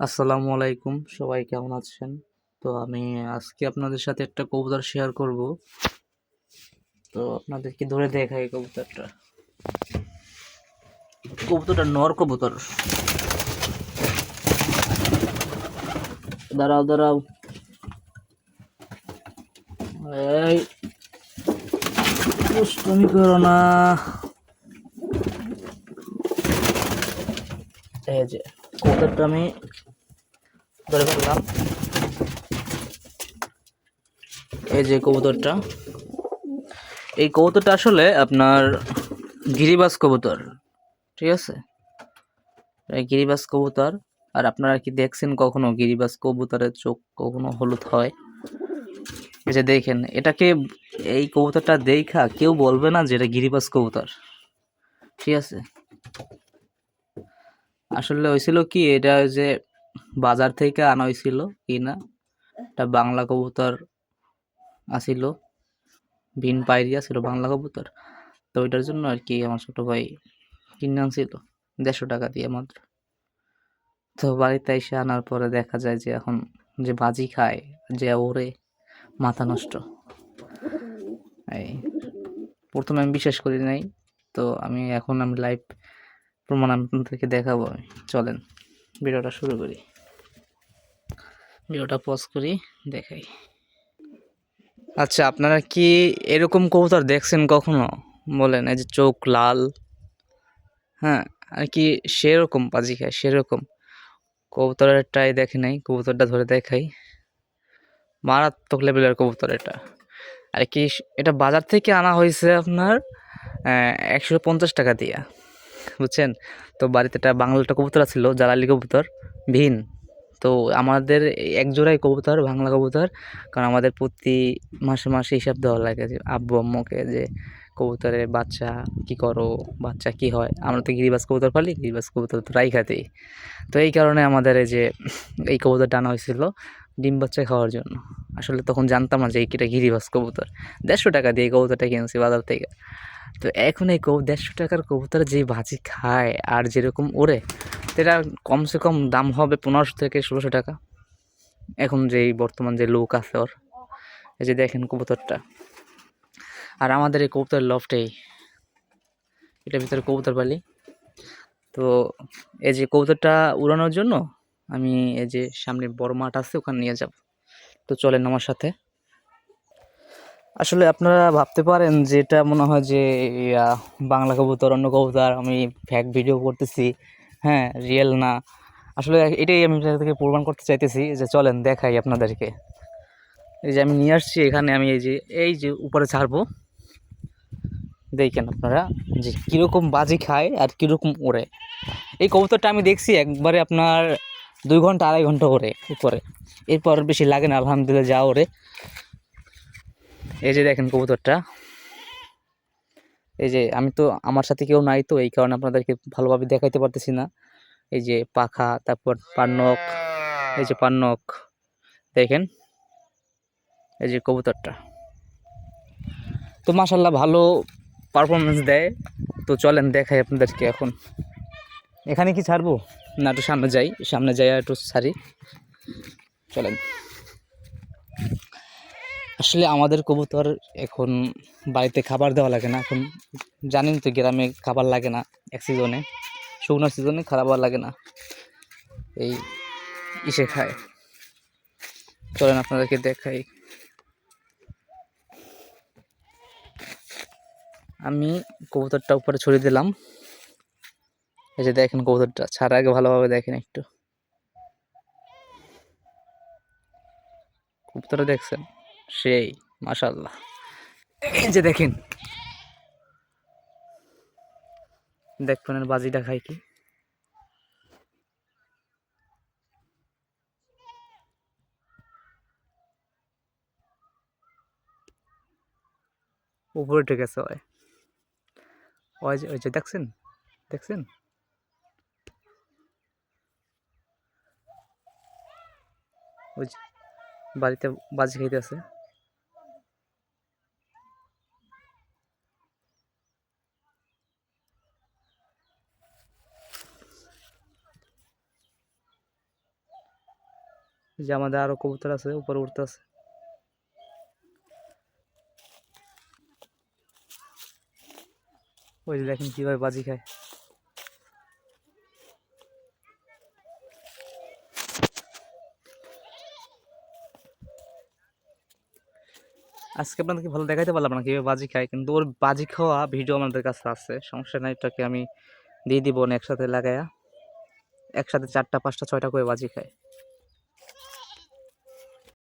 আসসালামু আলাইকুম। সবাই কেমন আছেন? তো আমি আজকে আপনাদের সাথে একটা কবুতর শেয়ার করব। তো আপনাদেরকে ধরে দেখাই কবুতরটা। কবুতরটা নর কবুতর। দাঁড়াও দাঁড়াও। এই, দুষ্টুমি করো না। এই যে, কবুতরটা আমি ধরে ফেললাম। এই যে কবুতরটা। এই কবুতরটা আসলে আপনার গিরিবাস কবুতর, ঠিক আছে? এই গিরিবাজ কবুতর, আর আপনারা কি দেখছেন কখনো গিরিবাস কবুতরের চোখ কখনো হলুদ হয়? এই যে দেখেন, এটাকে এই কবুতরটা দেখা কেউ বলবে না যে এটা গিরিবাজ কবুতর, ঠিক আছে? আসলে হয়েছিল কি, এটা যে বাজার থেকে আনা হয়েছিল কিনা এটা বাংলা কবুতর আসিল বিন পাইরি ছিল বাংলা কবুতর। তো ওইটার জন্য আর কি আমার ছোট ভাই কিনে আনছিল, দেড়শো টাকা দিয়ে মাত্র। তো বাড়িতে এসে আনার পরে দেখা যায় যে এখন যে বাজি খায়, যে ওরে, মাথা নষ্ট। এই, প্রথমে আমি বিশ্বাস করি নাই, তো আমি এখন আমি লাইভ প্রমাণ আপনাদেরকে দেখাবো। চলেন। ভিডিওটা শুরু করি। ভিডিওটা পজ করি, দেখাই। আচ্ছা আপনারা কি এরকম কবুতর দেখছেন কখনো? বলেন, এই যে চোখ লাল হ্যাঁ আর কি সেরকম পাজি খায় সেরকম কবুতরেরটাই দেখে নাই, কবুতরটা ধরে দেখাই। মারাত্মক লেভেলের কবুতর এটা। আর কি, এটা বাজার থেকে আনা হয়েছে আপনার একশো পঞ্চাশ টাকা দিয়া। বুঝছেন? তো বাড়িতে একটা বাংলাটা কবুতর ছিল জালালি কবুতর, ভিন। তো আমাদের এক জোড়াই কবুতর, বাংলা কবুতর, কারণ আমাদের প্রতি মাসে মাসে হিসাব দেওয়া লাগে যে, আব্বু, আম্মুকে যে কবুতরের বাচ্চা কি করো, বাচ্চা কি হয়? আমরা তো গিরিবাস কবুতর পালি, গিরিবাজ কবুতর তো রাই খাতেই তো এই কারণে আমাদের এই যে, এই কবুতর আনা হয়েছিল, ডিম বাচ্চা খাওয়ার জন্য। আসলে তখন জানতাম না যে এটা গিরিবাজ কবুতর। দেড়শো টাকা দিয়ে কবুতরটা কিনেছি বাজার থেকে। তো এখন এই কবু দেড়শো টাকার কবুতর যে ভাজি খায় আর যেরকম ওড়ে সেটা কমসে কম দাম হবে পনেরোশো থেকে ষোলোশো টাকা। এখন যে বর্তমান যে লোক আছে ওর, এই যে দেখেন কবুতরটা। আর আমাদের এই কবুতর লফটেই এটার ভিতরে কবুতর পালি। তো এই যে কবুতরটা উড়ানোর জন্য আমি এই যে সামনে বড় মাঠ আছে, ওখানে নিয়ে যাব। তো চলেন আমার সাথে। আসলে আপনারা ভাবতে পারেন যে এটা মনে হয় যে বাংলা কবুতর, অন্য কবুতর, আমি ফ্যাক ভিডিও করতেছি হ্যাঁ রিয়েল না। আসলে এটাই আমি থেকে প্রমাণ করতে চাইতেছি যে, চলেন দেখাই আপনাদেরকে। এই যে আমি নিয়ে আসছি, এখানে আমি এই যে এই যে উপরে ছাড়বো। দেখেন আপনারা যে কীরকম বাজি খায় আর কীরকম ওড়ে। এই কবুতরটা আমি দেখছি একবারে আপনার দুই ঘণ্টা, আড়াই ঘণ্টা ওড়ে উপরে। এরপর বেশি লাগে না, আলহামদুলিল্লাহ যা ওরে। এই যে দেখেন কবুতরটা। এই যে আমি তো, আমার সাথে কেউ নাই তো, এই কারণে আপনাদেরকে ভালোভাবে দেখাইতে পারতেছি না। এই যে পাখা, তারপর পান্নক, এই যে পান্নক। দেখেন, এই যে কবুতরটা। তো মাসাল্লাহ ভালো পারফরমেন্স দেয়। তো চলেন, দেখাই আপনাদেরকে এখন। এখানে কি ছাড়বো? না, একটু সামনে যাই। সামনে যাই আর একটু সারি চলেন। আসলে আমাদের কবুতর এখন বাড়িতে খাবার দেওয়া লাগে না। এখন জানেন তো গ্রামে খাবার লাগে না এক সিজনে। শুকনো সিজনে খাবার লাগে না। এই ইসে খায়। চলেন আপনাদেরকে দেখাই। আমি কবুতরটা উপরে ছড়িয়ে দিলাম। এই যে দেখেন কবুতরটা, ছাড়া আগে ভালোভাবে দেখেন একটু। কবুতরটা দেখছেন? সেই মাশাল্লাহ এই যে দেখেন। দেখবেন বাজিটা খাই কি। উপরে গেছে ওই। ওই যে ওই যে দেখছেন? দেখছেন? ওই যে বাড়িতে বাজি খাইতে আছে। যে আমাদের আরও কবুতর আছে, উপরে উঠতেছে ওই যে দেখেন কীভাবে বাজি খায়। আজকে আপনাদেরকে ভালো দেখাইতে পারলাম না কীভাবে বাজি খায়, কিন্তু ওর বাজি খাওয়া ভিডিও আমাদের কাছে আছে, সমস্যা নাই, এটাকে আমি দিয়ে দিব একসাথে লাগাইয়া একসাথে চারটা, পাঁচটা, ছয়টা করে বাজি খায়।